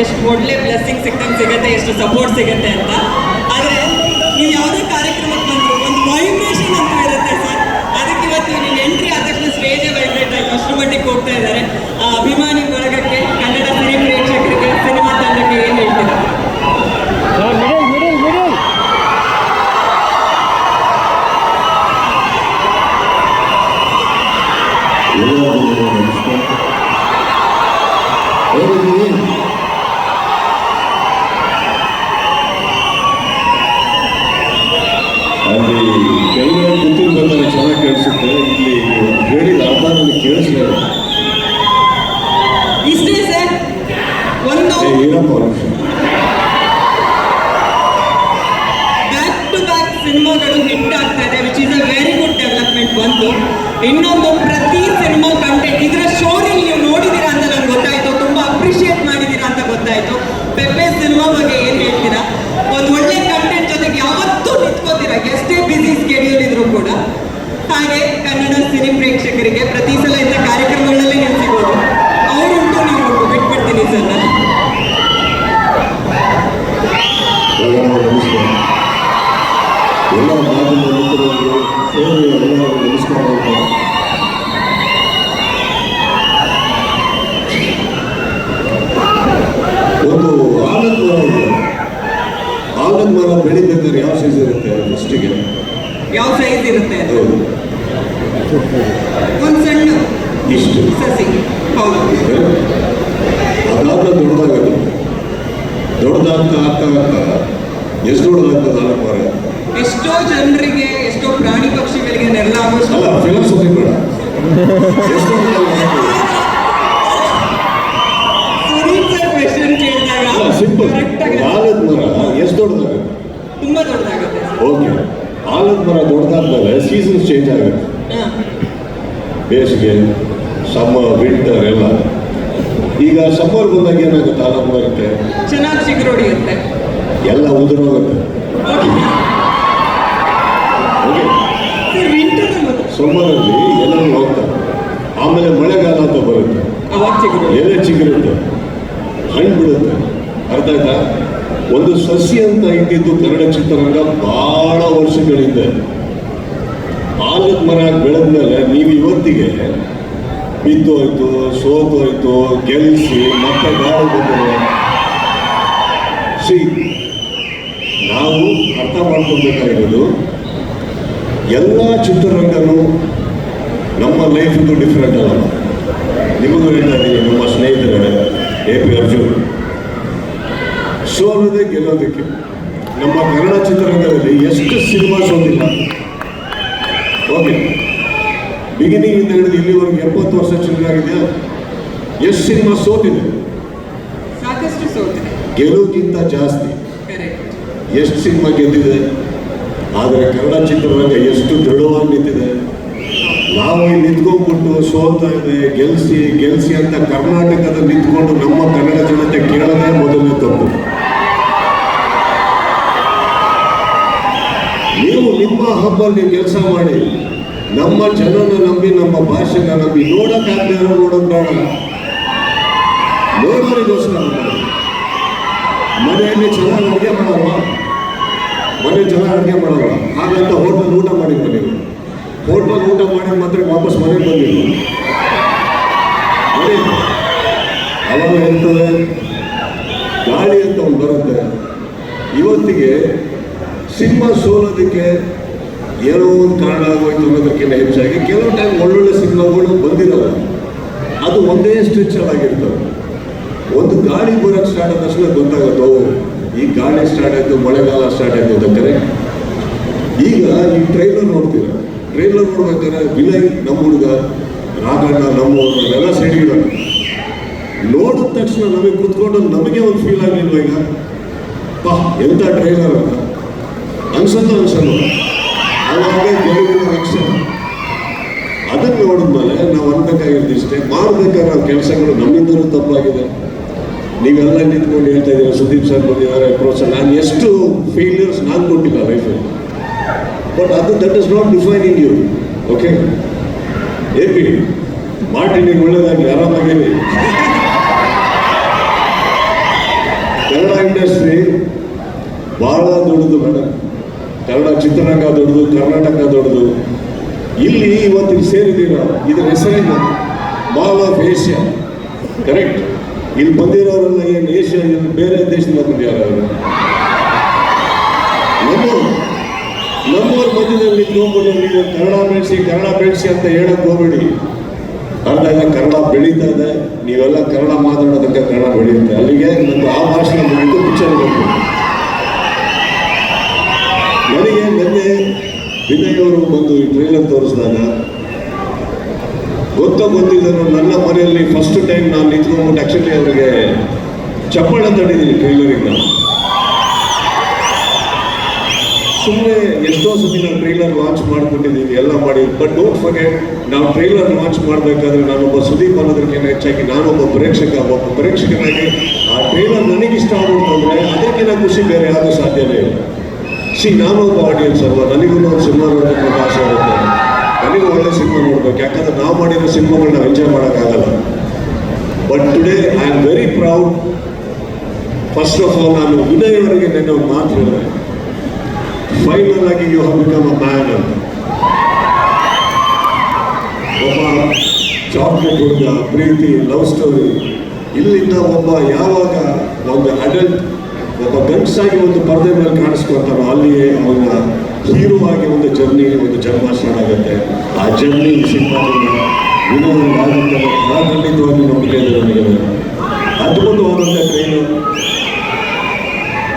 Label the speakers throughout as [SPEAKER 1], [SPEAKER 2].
[SPEAKER 1] ಎಷ್ಟು ಒಳ್ಳೆ ಬ್ಲೆಸ್ಸಿಂಗ್ ಸಿಕ್ಕಂಗೆ ಸಿಗುತ್ತೆ, ಎಷ್ಟು ಸಪೋರ್ಟ್ ಸಿಗುತ್ತೆ ಅಂತ. ಆದರೆ, ನೀವು ಯಾವುದೇ ಕಾರ್ಯಕ್ರಮಕ್ಕೆ ಬಂದ್ರು, ಒಂದು ವೈಬ್ರೇಷನ್ ಅಂತ ಇರುತ್ತೆ ಸರ್. ಅದಕ್ಕೆ ಇವತ್ತು ನೀವು ಎಂಟ್ರಿ ಆದ ತಕ್ಷಣ ಸ್ಟೇಜೇ ವೈಬ್ರೇಟ್ ಆಗಿ ಅಷ್ಟು ಮಟ್ಟಿಗೆ ಹೋಗ್ತಾ ಇದ್ದಾರೆ. ಆ ಅಭಿಮಾನಿ ವರ್ಗಕ್ಕೆ, ಕನ್ನಡ ಸಿನಿ ಪ್ರೇಕ್ಷಕರಿಗೆ, ಸಿನಿಮಾ ತಂಡಕ್ಕೆ ಏನು ಹೇಳ್ತೀರಾ? ಆಗ್ತಾ ಇದೆ which is a very good development ಬಂತು ಇನ್ನೊಂದು ಪ್ರತಿ ಸಿನಿಮಾ ಕಂಟೆಂಟ್ ಇದರ ಶೋರಿ ನೀವು ನೋಡಿದ್ದೀರಾ ಅಂತ ನನಗೆ ಗೊತ್ತಾಯ್ತು. ತುಂಬಾ ಅಪ್ರಿಷಿಯೇಟ್ ಮಾಡಿದ್ದೀರಾ ಅಂತ ಗೊತ್ತಾಯ್ತು. ಪೆಪ್ಪೆ ಸಿನಿಮಾ ಬಗ್ಗೆ ಏನು ಹೇಳ್ತೀರಾ? ಒಂದು ಒಳ್ಳೆ ಕಂಟೆಂಟ್ ಜೊತೆಗೆ ಯಾವತ್ತೂ ನಿಂತ್ಕೋತೀರಾ? ಎಷ್ಟೇ ಬಿಸಿ ಸ್ಕೆಡ್ಯೂಲ್ ಇದ್ರೂ ಕೂಡ. ಹಾಗೆ ಕನ್ನಡ ಸಿನಿ ಪ್ರೇಕ್ಷಕರಿಗೆ ಪ್ರತಿ ಸಲ ಇಂಥ ಕಾರ್ಯಕ್ರಮಗಳಲ್ಲಿ ನೀವು ಸಿಗೋದು. ಅವರುಂಟು ನೀವು ಉಂಟು ಬಿಟ್ಬಿಡ್ತೀನಿ ಸರ್
[SPEAKER 2] ಎಲ್ಲರ ಒಂದು ಆಲದ ಮರ ಇದೆ ಆಲದ ಮರ ಬೆಳಿಬೇಕಾದ್ರೆ ಯಾವ ಸೈಜ್ ಇರುತ್ತೆ. ಫಸ್ಟಿಗೆ
[SPEAKER 1] ಯಾವ ಸೈಜ್ ಇರುತ್ತೆ.
[SPEAKER 2] ಹೌದು
[SPEAKER 1] ಒಂದು ಸಣ್ಣ
[SPEAKER 2] ಇಷ್ಟು
[SPEAKER 1] ಸಸಿ. ಹೌದು.
[SPEAKER 2] ಅದಾದ ದೊಡ್ಡದಾಗುತ್ತೆ. ದೊಡ್ಡದಾಗ್ತಾ ಆಗ್ತಾ ಆಗ್ತಾ ಎಷ್ಟು ದೊಡ್ಡದಾಗ್ತದೆ ಆಲದ ಮರ
[SPEAKER 1] ಎಷ್ಟೋ ಜನರಿಗೆ ಎಷ್ಟೋ ಪ್ರಾಣಿ ಪಕ್ಷಿಗಳಿಗೆ ನೆರಳು ಆಗೋಷ್ಟು
[SPEAKER 2] ಅಲ್ಲ ಫಿಲಸಫಿ ಕೂಡ ಎಷ್ಟು ಸಿಂಪಲ್ ಆಲದ ಮರ ಎಷ್ಟು ದೊಡ್ಡದಾಗುತ್ತೆ
[SPEAKER 1] ತುಂಬಾ ದೊಡ್ಡದಾಗುತ್ತೆ.
[SPEAKER 2] ಓಕೆ. ಆಲದ ಮರ ದೊಡ್ಡದಾದ್ಮೇಲೆ ಸೀಸನ್ಸ್ ಚೇಂಜ್ ಆಗುತ್ತೆ.
[SPEAKER 1] ಹಾ.
[SPEAKER 2] ಬೇಸಿಗೆ ಸಮ್ಮರ್ ವಿಂಟರ್ ಎಲ್ಲ. ಈಗ ಸಮ್ಮರ್ ಬಂದಾಗ ಏನಾಗುತ್ತೆ? ಆಲದ ಮರಕ್ಕೆ
[SPEAKER 1] ಚೆನ್ನಾಗಿ ಚಿಗುರೊಡಿಯುತ್ತೆ
[SPEAKER 2] ಎಲ್ಲ ಉದುರೋಗುತ್ತೆ ಓಕೆ
[SPEAKER 1] ವಿಂಟರ್
[SPEAKER 2] ಸಮ್ಮರಲ್ಲಿ ಎಲ್ಲರೂ ಹೋಗ್ತಾರೆ. ಆಮೇಲೆ ಮಳೆಗಾಲ ಅಂತ ಬರುತ್ತೆ. ಎಲೆ ಚಿಗುರುತ್ತೆ. ಹಣ್ಣು ಬಿಡುತ್ತೆ. ಅರ್ಥ ಆಯ್ತಾ? ಒಂದು ಸಸಿ ಅಂತ ಇದ್ದಿದ್ದು ಕನ್ನಡ ಚಿತ್ರರಂಗ ಬಹಳ ವರ್ಷಗಳಿಂದ. ಆಲದ ಮರ ಬೆಳೆದ್ಮೇಲೆ ನೀವು ಇವತ್ತಿಗೆ ಬಿದ್ದೋಯ್ತು ಸೋತೋಯ್ತು ಗೆಲ್ಲಿಸಿ ಮತ್ತೆ ಗಾಳಿ ಬಂದರೆ ಸಿ ನಾವು ಅರ್ಥ ಮಾಡ್ಕೊಬೇಕಾಗಿರೋದು ಎಲ್ಲ ಚಿತ್ರರಂಗನೂ ನಮ್ಮ ಲೈಫ್ ಇದು ಡಿಫ್ರೆಂಟ್ ಅಲ್ಲ. ನಿಮಗೂ ಹೇಳ್ತಾ ಇದ್ದೀನಿ ನಮ್ಮ ಸ್ನೇಹಿತರೇ ಎ. ಪಿ. ಅರ್ಜುನ್. ಸೋಲದೆ ಗೆಲ್ಲೋದಕ್ಕೆ ನಮ್ಮ ಕನ್ನಡ ಚಿತ್ರರಂಗದಲ್ಲಿ ಎಷ್ಟು ಸಿನಿಮಾ ಸೋತಿಲ್ಲ. ಓಕೆ ಬಿಗಿನಿಂಗ್ ಇಂದ ಹಿಡಿದು ಇಲ್ಲಿವರೆಗೆ ಎಪ್ಪತ್ತು ವರ್ಷ ಚಿತ್ರರಾಗಿದೆಯಾ ಎಷ್ಟು ಸಿನಿಮಾ ಸೋತಿದೆ? ಗೆಲುವುಗಿಂತ ಜಾಸ್ತಿ. ಎಷ್ಟು ಸಿನಿಮಾ ಗೆದ್ದಿದೆ? ಆದರೆ ಕನ್ನಡ ಚಿತ್ರರಂಗ ಎಷ್ಟು ದೃಢವಾಗಿ ನಿಂತಿದೆ. ನಾವು ಇಲ್ಲಿ ನಿಂತ್ಕೊಂಡ್ಬಿಟ್ಟು ಸೋಲ್ತಾ ಇದೆ ಗೆಲ್ಸಿ ಗೆಲ್ಸಿ ಅಂತ ಕರ್ನಾಟಕದ ನಿಂತ್ಕೊಂಡು ನಮ್ಮ ಕನ್ನಡ ಜನತೆ ಕೇಳದೇ ಮೊದಲನೇ ತಪ್ಪು. ನೀವು ನಿಮ್ಮ ಹಬ್ಬಲ್ಲಿ ಕೆಲಸ ಮಾಡಿ, ನಮ್ಮ ಜನನ ನಂಬಿ, ನಮ್ಮ ಭಾಷೆನ ನಂಬಿ ನೋಡಕ್ಕಾಗದೆ ನೋಡೋಣ ಬೇಡ. ನೋಡೋರಿಗೋಸ್ಕರ. ಮನೆಯಲ್ಲಿ ಚೆನ್ನಾಗಿ ಅಡುಗೆ ಮಾಡಲ್ವ? ಮನೆ ಜನ ಅಡುಗೆ ಮಾಡಲ್ಲ ಹಾಗಂತ ಹೋಟೆಲ್ ಊಟ ಮಾಡಿ ನೀವು ಹೋಟೆಲ್ ಊಟ ಮಾಡಿ ಮಾತ್ರ ವಾಪಸ್ ಮನೆಗೆ ಬಂದಿಲ್ಲ ಅವಾಗ ಇರ್ತದೆ ಗಾಳಿ ಅಂತ ಒಂದು ಬರುತ್ತೆ. ಇವತ್ತಿಗೆ ಸಿನಿಮಾ ಸೋಲೋದಕ್ಕೆ ಏನೋ ಒಂದು ಕಾರಣ ಆಗೋಯ್ತು ಅನ್ನೋದಕ್ಕಿಂತ ಹೆಚ್ಚಾಗಿ ಕೆಲವು ಟೈಮ್ ಒಳ್ಳೊಳ್ಳೆ ಸಿನಿಮಾಗಳು ಬಂದಿರಲ್ಲ. ಅದು ಒಂದೇ ಸ್ಟ್ರಿಚ್ ಆಗಿರ್ತವೆ. ಒಂದು ಗಾಳಿ ಬರೋಕ್ಕೆ ಸ್ಟಾರ್ಟ್ ಆದ ತಕ್ಷಣ ಗೊತ್ತಾಗುತ್ತೆ? ಈ ಗಾಳಿ ಸ್ಟಾರ್ಟ್ ಆಯಿತು, ಮಳೆಗಾಲ ಸ್ಟಾರ್ಟ್ ಆಯಿತು ಈಗ ಈ ಟ್ರೈಲರ್ ನೋಡ್ತೀರ. ಟ್ರೈಲರ್ ನೋಡ್ಬೇಕಾದ್ರೆ ವಿನಯ್, ನಮ್ಮ ಹುಡುಗ, ರಾಘಣ್ಣ ನಮ್ಮ ಎಲ್ಲ ಸೈಡ್ಗಿಡ ನೋಡಿದ ತಕ್ಷಣ ನಮಗೆ ಕುತ್ಕೊಂಡು ನಮಗೆ ಒಂದು ಫೀಲ್ ಆಗಲಿಲ್ವ ಈಗ? ಪಾ ಎಂಥ ಟ್ರೈಲರ್ ಅಂತ? ಅನ್ಸತ್ತೋ ಅನ್ಸಲ್ಲ. ಅದನ್ನ ಗೆಲುವಿನ ಅದನ್ನು ನೋಡಿದ್ಮೇಲೆ ನಾವು ಅನ್ಬೇಕಾಗಿರೋದು ಇಷ್ಟೇ. ಮಾಡ್ಬೇಕಾದ್ರೆ ಕೆಲಸಗಳು ನಮ್ಮಿಂದಲೂ ತಪ್ಪಾಗಿದೆ. ನೀವೆಲ್ಲ ನಿಂತ್ಕೊಂಡು ಹೇಳ್ತಾ ಇದ್ದೀರಾ, ಸುದೀಪ್ ಸರ್ ಬಂದಿದ್ದಾರೆ ಪ್ರೋತ್ಸಾಹ. ನಾನು ಎಷ್ಟು ಫೇಲ್ಯೂರ್ಸ್ ನಾನು ಕೊಟ್ಟಿಲ್ಲ ಲೈಫಲ್ಲಿ ಬಟ್ ಅದು that is not defining you okay A P ಮಾಡಿ ನೀವು ಒಳ್ಳೇದಾಗಿ ಆರಾಮಾಗಿರಿ. ಕನ್ನಡ ಇಂಡಸ್ಟ್ರಿ ಬಹಳ ದೊಡ್ಡದು ಮೇಡಮ್ ಕನ್ನಡ ಚಿತ್ರರಂಗ ದೊಡ್ಡದು, ಕರ್ನಾಟಕ ದೊಡ್ಡದು. ಇಲ್ಲಿ ಇವತ್ತಿಗೆ ಸೇರಿದ್ದೀರ? ಇದರ ಹೆಸರೇನು? ಮಾಲ್ ಆಫ್ ಏಷ್ಯಾ ಕರೆಕ್ಟ್ ಇಲ್ಲಿ ಬಂದಿರೋರೆಲ್ಲ ಏನು, ಏಷ್ಯಾ ಬೇರೆ ದೇಶದಿಂದ ಬಂದಿದ್ದಾರೆ ಅವರು? ನಮ್ಮೂರು ಮಧ್ಯದಲ್ಲಿ ನಿಂತ್ಕೊಂಡ್ಬಿಟ್ಟು ನೀವು ಕನ್ನಡ ಬೆಳೆಸಿ ಕನ್ನಡ ಬೆಳೆಸಿ ಅಂತ ಹೇಳಕ್ ಹೋಗ್ಬೇಡಿ. ಅರ್ಧ ಎಲ್ಲ ಕನ್ನಡ ಬೆಳೀತಾ ಇದೆ. ನೀವೆಲ್ಲ ಕನ್ನಡ ಮಾತಾಡೋದಕ್ಕೆ ಕನ್ನಡ ಬೆಳೆಯುತ್ತೆ ಅಲ್ಲಿಗೆ ನಂದು ಆ ಭಾಷೆ ಮುಗಿದು ಪಿಕ್ಚರ್ ಬೇಕು ನನಗೆ ನಿನ್ನೆ ವಿನಯ್ ಅವರು ಬಂದು ಈ ಟ್ರೈಲರ್ ತೋರಿಸಿದಾಗ ಗೊತ್ತೋ ಗೊತ್ತಿದ್ದನು ನನ್ನ ಮನೆಯಲ್ಲಿ ಫಸ್ಟ್ ಟೈಮ್ ನಾನು ನಿಂತ್ಕೊಂಡ್ಬಿಟ್ಟು ಆಕ್ಚುಲಿ ಅವರಿಗೆ ಚಪ್ಪಾಳೆ ತಡಿದ್ದೀನಿ ಟ್ರೈಲರಿಗೆ ನಾನು ಸುಮ್ಮನೆ ಎಷ್ಟೋ ಸತಿ ನಾನು ಟ್ರೈಲರ್ ಲಾಂಚ್ ಮಾಡ್ಬಿಟ್ಟಿದ್ದೀನಿ, ಎಲ್ಲ ಮಾಡಿ. ಬಟ್ ಡೋಂಟ್ ಫರ್ಗೆಟ್ ನಾವು ಟ್ರೈಲರ್ ಲಾಂಚ್ ಮಾಡಬೇಕಾದ್ರೆ ನಾನೊಬ್ಬ ಸುದೀಪ್ ಅನ್ನೋದಕ್ಕಿಂತ ಹೆಚ್ಚಾಗಿ ನಾನೊಬ್ಬ ಪ್ರೇಕ್ಷಕ, ಒಬ್ಬ ಪ್ರೇಕ್ಷಕನಾಗಿ ಆ ಟ್ರೈಲರ್ ನನಗೆ ಇಷ್ಟ ಆಗೋದು ಅಂದರೆ ಅದಕ್ಕಿಂತ ಖುಷಿ ಬೇರೆ ಯಾವುದು ಸಾಧ್ಯವೇ ಇಲ್ಲ. ಸಿ ನಾನೊಬ್ಬ ಆಡಿಯನ್ಸ್ ಅಲ್ವಾ? ನನಗೂ ಒಂದು ಸಿನಿಮಾ ನೋಡಬೇಕು ಆಸೆ ಇರುತ್ತೆ ನನಗೂ ಒಳ್ಳೆ ಸಿನಿಮಾ ನೋಡ್ಬೇಕು. ಯಾಕಂದ್ರೆ ನಾವು ಮಾಡಿರೋ ಸಿನಿಮಾಗಳನ್ನ ಎಂಜಾಯ್ ಮಾಡೋಕ್ಕಾಗಲ್ಲ. But today I am very proud first of all ನಾನು ವಿನಯ್ ಅವರಿಗೆ ನೆನ್ನೆ ಒಂದು ಮಾತು ಹೇಳಿದೆ. ಫೈನಲ್ ಆಗಿ you have become a man ಅಂತ. ಒಬ್ಬ ಚಾಕ್ಲೇಟ್ ಹುಡುಗ ಪ್ರೀತಿ ಲವ್ ಸ್ಟೋರಿ ಇಲ್ಲಿಂದ ಒಬ್ಬ ಯಾವಾಗ ಒಂದು ಅಡಲ್ಟ್ ಒಬ್ಬ ಗಂಡಸಾಗಿ ಒಂದು ಪರದೆ ಮೇಲೆ ಕಾಣಿಸ್ಕೊತಾನೋ ಅಲ್ಲಿಯೇ ಅವನ ಹೀರೋ ಆಗಿ ಒಂದು ಜರ್ನಿ ಒಂದು ಜನ್ಮ ಸ್ಟಾರ್ಟ್ ಆಗುತ್ತೆ. ಆ ಜರ್ನಿ ಸಿನಿಮಾದಲ್ಲಿ ವಿನೋದಲ್ಲಿ ಆಗುತ್ತೆ ಆ ಖಂಡಿತವಾಗಿ ನಂಬಿಕೆ ಇದೆ ನನಗೆ ಅದ್ಭುತವಾದಂಥ ಟ್ರೈನು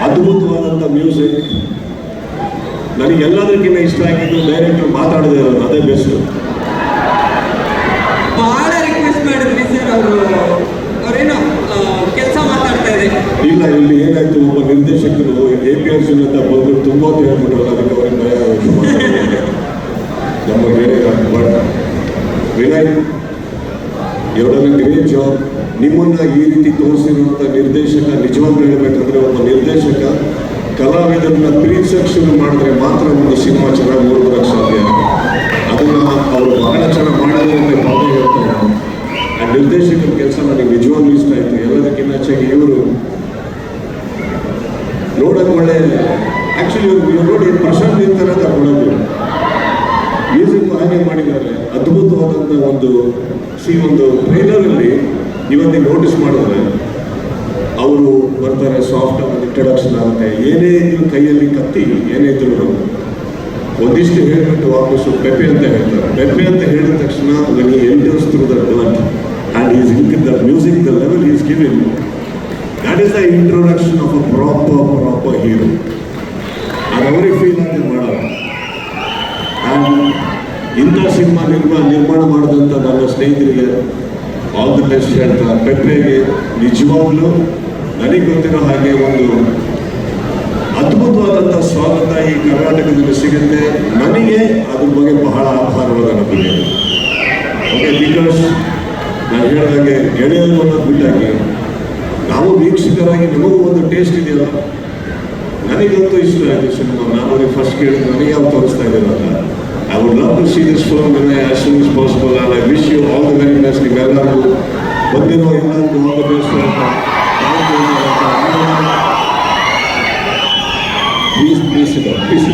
[SPEAKER 2] ಅದ್ಭುತವಾದಂಥ ಮ್ಯೂಸಿಕ್ ನನಗೆ ಎಲ್ಲದಕ್ಕಿಂತ ಇಷ್ಟ ಆಗಿದ್ದು ಡೈರೆಕ್ಟರ್ ಮಾತಾಡದೇ ಇರೋದು ಅದೇ ಬೆಸ್ಟ್
[SPEAKER 1] ಬಹಳ ರಿಕ್ವೆಸ್ಟ್ ಮಾಡಿದ್ರಿ ಸರ್ ಅವರು. ಅವ್ರೇನೋ ಕೆಲಸ ಮಾತಾಡ್ತಾ ಇದೆ
[SPEAKER 2] ಇಲ್ಲ ಇಲ್ಲಿ ಏನಾಯ್ತು ಒಬ್ಬ ನಿರ್ದೇಶಕರು ಎ ಪಿ ಆರ್ ಅಂತ ಬಂದು ತುಂಬ ಹೇಳ್ಬಿಟ್ರಲ್ಲ ಅದಕ್ಕೆ ಅವ್ರಿಗೆ ಭಯ ಆಗುತ್ತೆ ಮಾತಾಡೋದಕ್ಕೆ. ನಮ್ಮ ಗೆಳೆಯ ಬಟ್ ವಿನಯ್ ಎರಡನೇ ಗ್ರೇಟ್ ಜಾಬ್ ನಿಮ್ಮನ್ನ ಈ ರೀತಿ ತೋರಿಸಿರುವಂಥ ನಿರ್ದೇಶಕ ನಿಜವಾಗ್ಲೂ ಹೇಳ್ಬೇಕಂದ್ರೆ ಒಬ್ಬ ನಿರ್ದೇಶಕ ಕಲಾವಿದರನ್ನ ಪ್ರೀತಿಸಕ್ಕೆ ಮಾಡಿದ್ರೆ ಮಾತ್ರ ಒಂದು ಸಿನಿಮಾ ಚೆನ್ನಾಗಿ ನೋಡ್ಬರಕ್ಕೆ ಸಾಧ್ಯ ಅದನ್ನ ಅವರು ಬಹಳ ಚೆನ್ನಾಗಿ ಮಾಡಿದ್ರೆ ಅಂತ ಭಾವನೆ ಹೇಳ್ತಾರೆ ಆ ನಿರ್ದೇಶಕರ ಕೆಲಸ ನನಗೆ ನಿಜವಾಗ್ಲೂ ಇಷ್ಟ ಆಯ್ತು. ಎಲ್ಲದಕ್ಕಿಂತ ಹೆಚ್ಚಾಗಿ ಇವರು ನೋಡಕ್ ಒಳ್ಳೆ ಇವ್ರು ನೋಡಿ ಪ್ರಶಾಂತ್ ಇರ್ತಾರೆ ಅಂತ ಕೊಡೋದು ಮ್ಯೂಸಿಕ್ ಹಾಗೆ ಮಾಡಿದ್ದಾರೆ. ಅದ್ಭುತವಾದಂಥ ಒಂದು ಸಿ ಒಂದು ಟ್ರೈಲರಲ್ಲಿ ಇವತ್ತಿಗೆ ನೋಟಿಸ್ ಮಾಡಿದ್ರೆ ಅವರು ಬರ್ತಾರೆ ಸಾಫ್ಟ್ ಇಂಟ್ರಡಕ್ಷನ್ ಆಗುತ್ತೆ. ಏನೇ ಇದ್ರು ಕೈಯಲ್ಲಿ ಕತ್ತಿ, ಏನೇ ಇದ್ರು ಒಂದಿಷ್ಟು ಹೇಳ್ಬಿಟ್ಟು ವಾಪಸ್ಸು ಪೆಪೆ ಅಂತ ಹೇಳ್ತಾರೆ. ಪೆಪೆ ಅಂತ ಹೇಳಿದ ತಕ್ಷಣ when enters through through and door and he's in music is he is given, that is the introduction of a proper proper hero. ಅದು ಅವ್ರಿಗೆ ಫೀಲ್ ಆಗಿ ಆ್ಯಂಡ್ ಇಂಥ ಸಿನಿಮಾ ನಿರ್ಮಾಣ ನಿರ್ಮಾಣ ಮಾಡಿದಂಥ ನನ್ನ ಸ್ನೇಹಿತರಿಗೆ ಆಲ್ ದಿ ಬೆಸ್ಟ್ ಹೇಳ್ತಾ, ಪೆಟ್ರೆಗೆ ನಿಜವಾಗ್ಲೂ ನನಗೆ ಗೊತ್ತಿರೋ ಹಾಗೆ ಒಂದು ಅದ್ಭುತವಾದಂಥ ಸ್ವಾಗತ ಈ ಕರ್ನಾಟಕದಲ್ಲಿ ಸಿಗುತ್ತೆ. ನನಗೆ ಅದ್ರ ಬಗ್ಗೆ ಬಹಳ ಆಭಾರವಾದ ನಮಗೆ ಓಕೆ ಬಿಕಾಸ್ ನಾನು ಹೇಳಿದಾಗೆ ಗೆಳೆಯರು ಅನ್ನೋದು ಬಿಟ್ಟಾಗಿ ನಾವು ವೀಕ್ಷಕರಾಗಿ ನಮಗೂ ಒಂದು ಟೇಸ್ಟ್ ಇದೆಯಲ್ಲ? ನನಗಂತೂ ಇಷ್ಟ ಆಯಿತು ಸಿನಿಮಾ. ನಾನು ಅವ್ರಿಗೆ ಫಸ್ಟ್ ಕೇಳಿದ್ದು, ನನಗೆ ಯಾವ ತೋರಿಸ್ತಾ ಇದ್ದೀರ ಅಂತ. I would love to see this film in as soon as possible and I wish you all the very best ನೀವೆಲ್ಲರಿಗೂ ಬಂದಿರೋ ಎಲ್ಲರಿಗೂ ಆಲ್ ದ ಬೆಸ್ಟ್ ಅಂತ ಪ್ಲೀಸ್ ಪ್ಲೀಸ್ ಇದೆ ಪ್ಲೀಸ್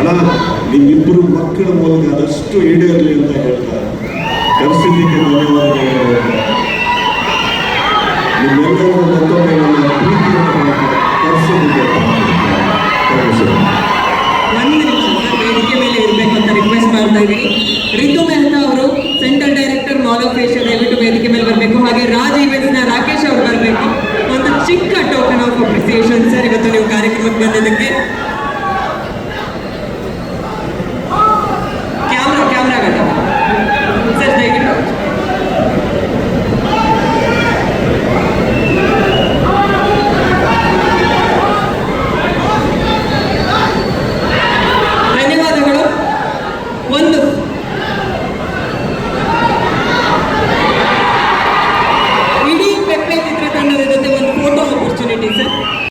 [SPEAKER 2] ಅಣ್ಣ, ನಿಮ್ಮಿಬ್ಬರು ಮಕ್ಕಳ ಮೂಲಕ ಅದಷ್ಟು ಈಡೇರಲಿ ಅಂತ ಹೇಳ್ತಾರೆ ಕರೆಸಿದ್ದಕ್ಕೆ ಧನ್ಯವಾದ. ನಿಮ್ಮೆಲ್ಲರೂ ಮತ್ತೊಮ್ಮೆ ನನ್ನ ಪ್ರೀತಿಯನ್ನು ಕರೆಸಿದ್ದಕ್ಕೆ
[SPEAKER 1] ವೇದಿಕೆ ಮೇಲೆ ಇರಬೇಕು ಅಂತ ರಿಕ್ವೆಸ್ಟ್ ಮಾಡ್ತಾ ಇದ್ದೀನಿ. ರಿತು ಮೆಹ್ತಾ ಅವರು central director mall of Asia ದಯವಿಟ್ಟು ವೇದಿಕೆ ಮೇಲೆ ಬರಬೇಕು. ಹಾಗೆ ರಾಜ್ ಈವೆಂಟ್ಸ್ನ ರಾಕೇಶ್ ಅವರು ಬರಬೇಕು. ಒಂದು ಚಿಕ್ಕ ಟೋಕನ್ ಆಫ್ ಅಪ್ರಿಸಿಯೇಷನ್ ಸರ್, ಇವತ್ತು ನೀವು ಕಾರ್ಯಕ್ರಮಕ್ಕೆ ಬಂದಿದ್ದಕ್ಕೆ.